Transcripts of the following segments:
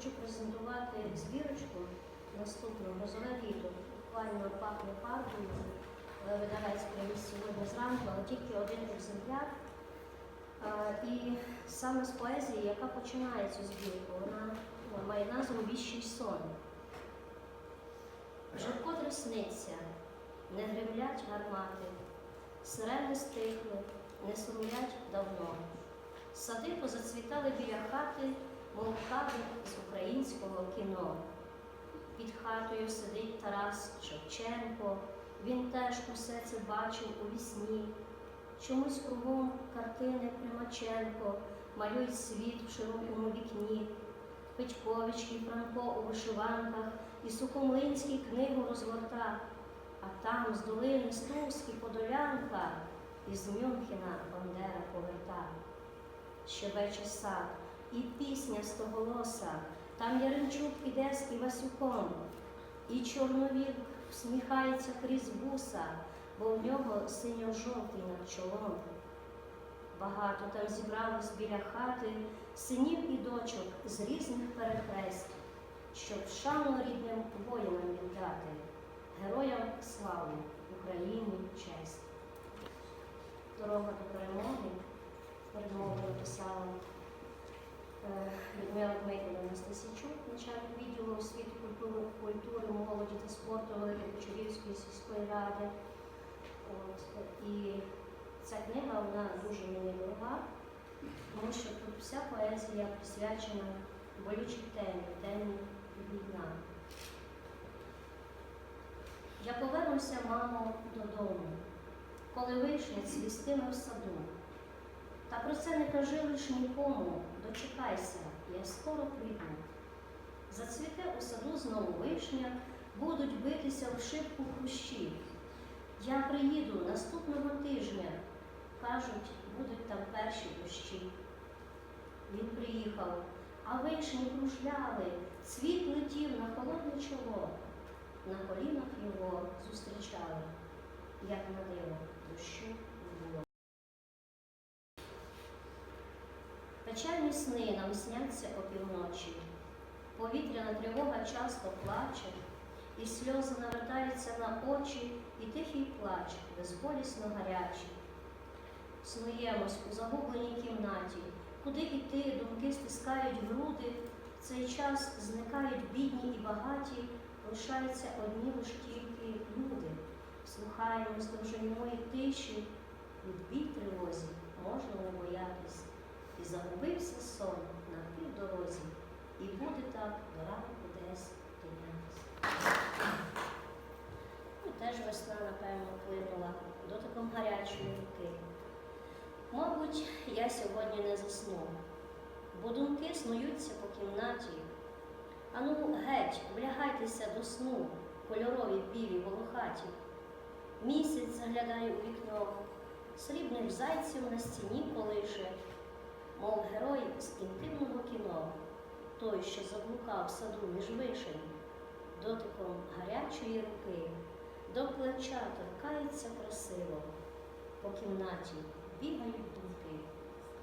Хочу презентувати збірочку наступну «Грозове літо». Буквально пахне фарбою. Е, Видавець привіз сьогодні зранку, але тільки один екземпляр. І саме з поезії, яка починає цю збірку, вона ну, має назву Віщий сон. Вже вкотре сниться, не гремлять гармати, сирени стихли, не сумлять давно. Сади позацвітали біля хати, мов кадр з українського кіно. Під хатою сидить Тарас Шевченко, він теж усе це бачив у вісні. Чомусь кругом картини Примаченко малюють світ в широкому вікні. Петькович і Франко у вишиванках, і Сухомлинський книгу розгорта, а там з долини Струзькі Подолянка, із Мюнхена Бандера поверта. Щебече сад, і пісня стоголоса, там Яремчук іде з Івасюком, і чорновік всміхається крізь буса, бо в нього синьо-жовтий над чолом. Багато там зібралось біля хати синів і дочок з різних перехресть, щоб шану рідним воїнам віддати, героям слави, Україні честь. Дорога до перемоги передмову написала Людмила Дмитрівна Анастасійчук, начальник відділу освіти, культури, культури, молоді та спорту Великочурівської сільської ради. І ця книга вона дуже мені дорога, тому що тут вся поезія присвячена болючій темі, темі війна. Я повернуся, мамо, додому, коли вишня цвістиме в саду. Та про це не кажи лиш нікому, дочекайся, я скоро прийду. Зацвіте у саду знову вишня, будуть битися в шибку хрущі. Я приїду наступного тижня, кажуть, будуть там перші дощі. Він приїхав, а вишні кружляли, цвіт летів на холодне чоло. На колінах його зустрічали, як на диво, дощу не було. Печальні сни нам сняться опівночі, повітряна тривога часто плаче, і сльози навертаються на очі, і тихий плач безболісно гарячий. Снуємось у загубленій кімнаті, куди йти, думки стискають груди, в цей час зникають бідні і багаті, лишаються одні лиш тільки люди. Слухаємось до вже немої тиші, відбій тривозі можна не боятись. І загубився сон на півдорозі, і буде так до ранку десь піднятись. Ну, теж весна, напевно, вплинула дотиком гарячої руки. Мабуть, я сьогодні не засну, бо думки снуються по кімнаті. Ану, геть, влягайтеся до сну, кольорові білі волохаті. Місяць заглядає у вікно, срібних зайців на стіні колише мов герой з інтимного кіно, той, що заблукав в саду між вишень, дотиком гарячої руки, до плеча торкається красиво, по кімнаті бігають думки,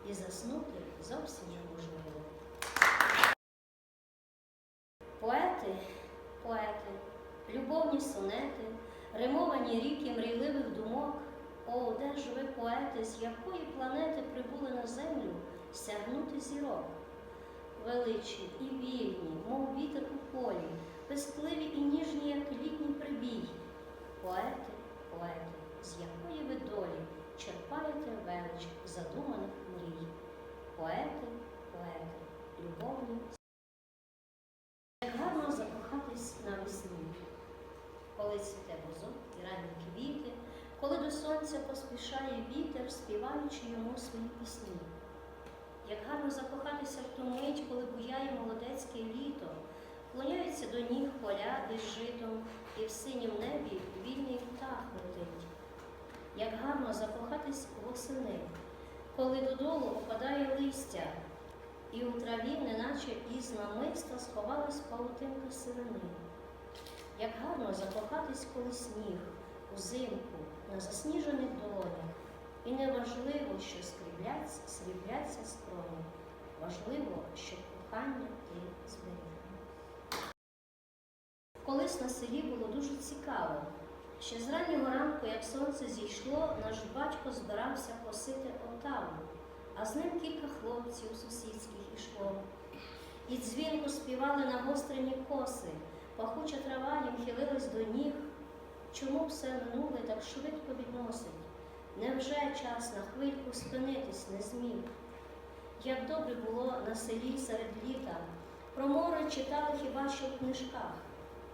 і заснути зовсім неможливо. Поети, поети, любовні сонети, римовані ріки мрійливих думок. О, де ж ви, поети, з якої планети прибули на землю сягнути зірок? Величні і вільні, мов вітер у полі, пестливі і ніжні, як літній прибій. Поети, поети, з якої ви долі черпаєте велич задуманих мрій. Поети, поети, любовні. Як гарно закохатись навесні, коли цвіте бузок і ранні квіти, коли до сонця поспішає вітер, співаючи йому свої пісні. Як гарно закохатися в ту мить, коли буяє молодецьке літо, клоняються до ніг поля із житом, і в синім небі вільний птах летить. Як гарно закохатись восени, коли додолу опадає листя, і у траві, неначе із намиста, сховалась павутинка сивини. Як гарно закохатись, коли сніг узимку на засніжених долонях, і не важливо, що срібляться скроні, важливо, щоб кохання ти зберіг. Колись на селі було дуже цікаво. Ще з раннього ранку, як сонце зійшло, наш батько збирався косити отаву, а з ним кілька хлопців сусідських ішло. І дзвінко співали нагострені коси, пахуча трава їм хилилась до ніг. Чому все минуле так швидко відносить? Невже час на хвильку спинитись не зміг? Як добре було на селі серед літа, про море читали хіба що в книжках,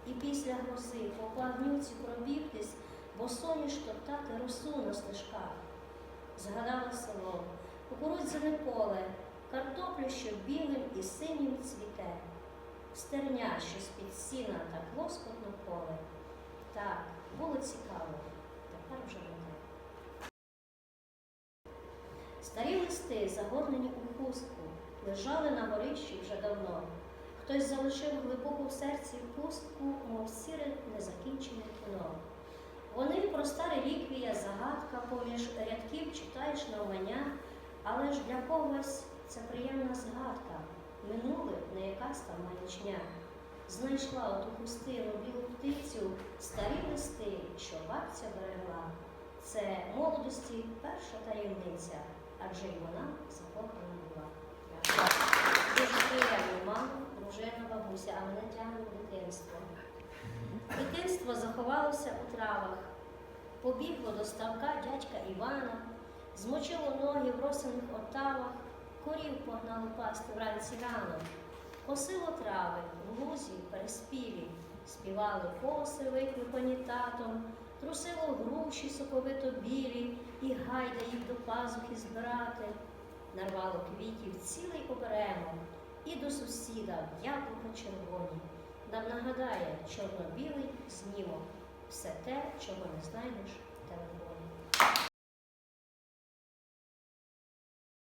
і після грози по плавнюці пробігтись, бо соняш топтати росу на стежках. Згадала село, кукурудзяне поле, картоплю, що білим і синім цвіте, стерня, що з-під сіна так лоскотно поле. Так, було цікаво, тепер вже не те. Старі загорнені у хустку, лежали на горищі вже давно. Хтось залишив глибоку в серці пустку, мов сіре незакінчене кіно. Вони проста реліквія, загадка, поміж рядків читаєш навмання, але ж для когось це приємна згадка. Минуле не якась там маячня. Знайшла оту пустину білу птицю, старі листи, що бабця берегла. Це молодості перша таємниця, адже й вона закохана була. Дуже приємно, мама, дружина, бабуся, а мене тягне в дитинство. Дитинство заховалося у травах, побігло до ставка дядька Івана, змочило ноги в росяних отавах, корів погнало пасти вранці рано, косило трави, в лузі, в переспіві, співали коси, викликані татом, трусило груші соковито білі, і гайда їх до пазухи збирати, нарвало квітів цілий оберемок, і до сусіда в яблука червоні. Нам нагадає чорно-білий знімок, все те, чого не знайдеш в телефоні.